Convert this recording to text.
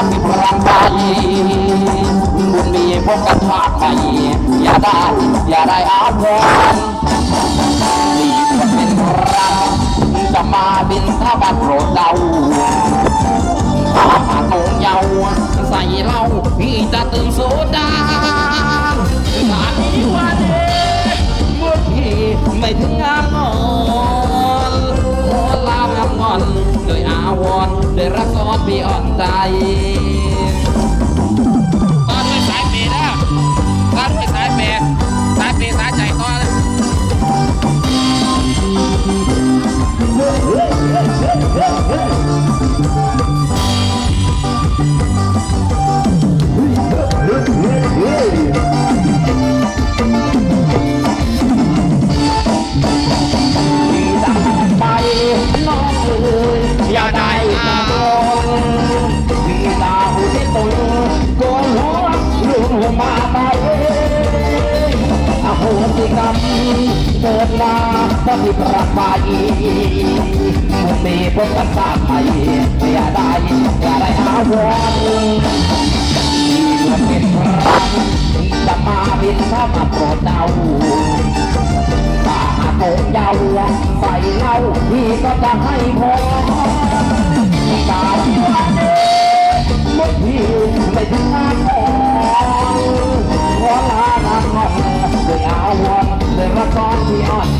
รับผิดรางไปบุญมีพบกันชาติใหม่อย่าได้อย่าได้อาวรณ์มีคนเป็นรังจะมาบินถ้าบัดโปรดเดาถ้าหากโงเยาใส่เหล้าพี่จะตื่นโซดาสามีวันเด็เมื่อพี่ไม่ถึง ใจตอนด้วยสายเปย์นะตอนด้วยสายเปย์สายเปย์สายใจต่อเลยไปน้องเอ๋ยอย่าได้ ติกรรมเกิดมาก็ผิดรักไปมันมีพบกันตามไปอย่าได้อย่าได้อาวรณ์ที่มันเป็นครั้งจะมาบินเข้ามาโปรดเจ้าตาโกงยาวใส่เล้าพี่ก็จะให้พอตาที่ ณ์ด้ว